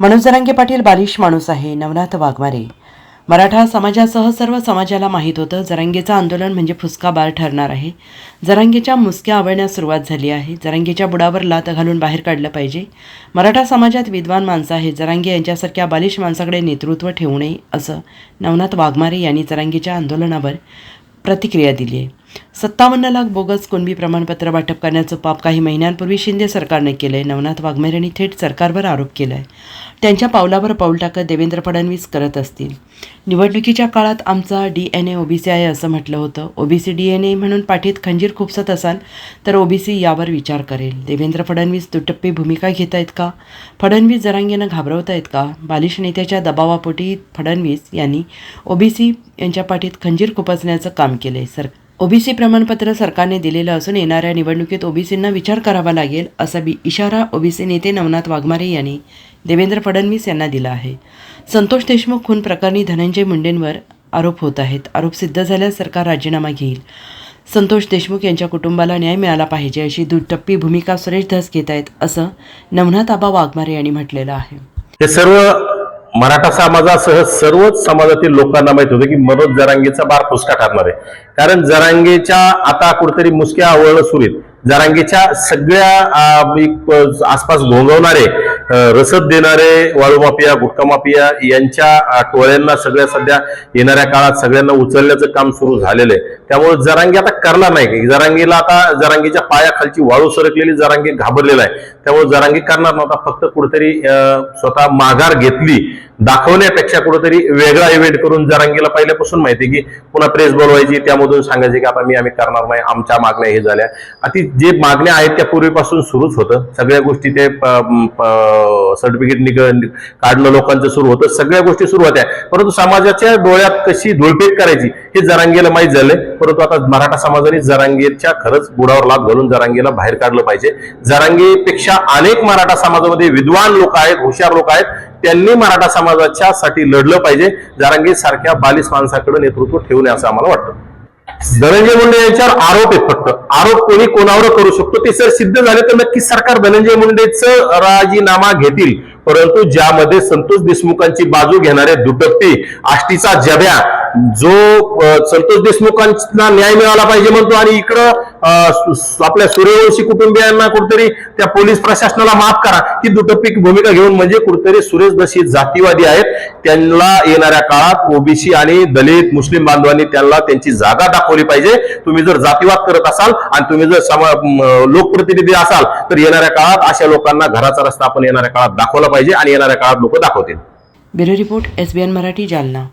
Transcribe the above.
मनोज जरांगे पाटील बालिश माणूस आहे नवनाथ वाघमारे. मराठा समाजासह सर्व समाजाला माहीत होतं जरांगेचं आंदोलन म्हणजे फुसका बार ठरणार आहे. जरांगेच्या मुसक्या आवळण्यास सुरुवात झाली आहे. जरांगेच्या बुडावर लात घालून बाहेर काढलं पाहिजे. मराठा समाजात विद्वान माणसं आहे जरांगे यांच्यासारख्या बालिश माणसाकडे नेतृत्व ठेवू नये असं नवनाथ वाघमारे यांनी जरांगेच्या आंदोलनावर प्रतिक्रिया दिली आहे. सत्तावन्न लाख बोगस कुणबी प्रमाणपत्र वाटप करण्याचं पाप काही महिन्यांपूर्वी शिंदे सरकारने केलं आहे नवनाथ वाघमेरे यांनी थेट सरकारवर आरोप केला आहे त्यांच्या पावलावर पाऊल टाकत देवेंद्र फडणवीस करत असतील. निवडणुकीच्या काळात आमचा डी एन ए ओबीसी आहे असं म्हटलं होतं. ओबीसी डी एन ए म्हणून पाठीत खंजीर खुपसत असाल तर ओबीसी यावर विचार करेल. देवेंद्र फडणवीस दुटप्पी भूमिका घेत आहेत का? फडणवीस जरांगीनं घाबरवत आहेत का? बालिश नेत्याच्या दबावापोटी फडणवीस यांनी ओबीसी यांच्या पाठीत खंजीर खुपसण्याचं काम केलं आहे सर ओबीसी प्रमाणपत्र सरकारने दिलेलं असून येणाऱ्या निवडणुकीत ओबीसींना विचार करावा लागेल असा बी इशारा ओबीसी नेते नवनाथ वाघमारे यांनी देवेंद्र फडणवीस यांना दिला आहे. संतोष देशमुख खून प्रकरणी धनंजय मुंडेंवर आरोप होत आहेत. आरोप सिद्ध झाल्यास सरकार राजीनामा घेईल. संतोष देशमुख यांच्या कुटुंबाला न्याय मिळाला पाहिजे अशी दुटप्पी भूमिका सुरेश धस घेत आहेत असं नवनाथ आबा वाघमारे यांनी म्हटलेलं आहे. हे सर्व मराठा समाजासह सर्वच समाजातील लोकांना माहीत होतं की मनोज जरांगेचा बार फुसका ठरणार आहे. कारण जरांगेच्या आता कुठेतरी मुसक्या आवळणं सुरू आहेत. जरांगेच्या सगळ्या आसपास घोंगवणारे रसद देणारे वाळू माफिया गुटखा माफिया यांच्या टोळ्यांना सगळ्या सध्या येणाऱ्या काळात सगळ्यांना उचलण्याचं काम सुरू झालेलं आहे. त्यामुळे जरांगी आता करणार नाही. जरांगीला आता जरांगीच्या पायाखालची वाळू सरकलेली जरांगी घाबरलेला आहे. त्यामुळे जरांगी करणार नव्हता. फक्त कुठेतरी स्वतः माघार घेतली. दाखवण्यापेक्षा कुठेतरी वेगळा इव्हेंट करून जरांगीला पहिल्यापासून माहिती आहे की पुन्हा प्रेस बोलवायची. त्यामधून सांगायचे की आता मी आम्ही करणार नाही. आमच्या मागण्या हे झाल्या. आता जे मागण्या आहेत त्या पूर्वीपासून सुरूच होतं. सगळ्या गोष्टी ते सर्टिफिकेट निघ काढणं लोकांचं सुरू होतं सगळ्या गोष्टी सुरू होत्या. परंतु समाजाच्या डोळ्यात कशी धुळपेट करायची हे जरांगेला माहीत झालंय. परंतु आता मराठा समाजाने जरांगीच्या खरंच बुडावर लाभ घालून जरांगीला बाहेर काढलं पाहिजे. जरांगीपेक्षा अनेक मराठा समाजामध्ये विद्वान लोक आहेत हुशार लोक आहेत त्यांनी मराठा समाजाच्या साठी लढलं पाहिजे. जरांगे सारख्या बालिस माणसाकडे नेतृत्व ठेवू नये असं आम्हाला वाटतं. धनंजय मुंडे यांच्यावर आरोप आहेत फक्त. आरोप कोणी कोणावर करू शकतो? ते जर सिद्ध झाले तर नक्कीच सरकार धनंजय मुंडेचं राजीनामा घेतील. परंतु ज्यामध्ये संतोष देशमुखांची बाजू घेणारे दुटप्पी आष्टीचा जब्या जो संतोष देशमुखांना न्याय मिळाला पाहिजे म्हणतो आणि इकडं आपल्या सूर्यवंशी कुटुंबियांना कुठेतरी त्या पोलीस प्रशासनाला माफ करा. ही दुटप्पी भूमिका घेऊन म्हणजे कुठेतरी सुरेश दशी जातीवादी आहेत. त्यांना येणाऱ्या काळात ओबीसी आणि दलित मुस्लिम बांधवांनी त्यांना त्यांची जागा दाखवली पाहिजे. तुम्ही जर जातीवाद करत असाल आणि तुम्ही जर लोकप्रतिनिधी असाल तर येणाऱ्या काळात अशा लोकांना घराचा रस्ता आपण येणाऱ्या काळात दाखवला पाहिजे आणि येणाऱ्या काळात लोक दाखवतील. Bureau report S Marathi Jalna.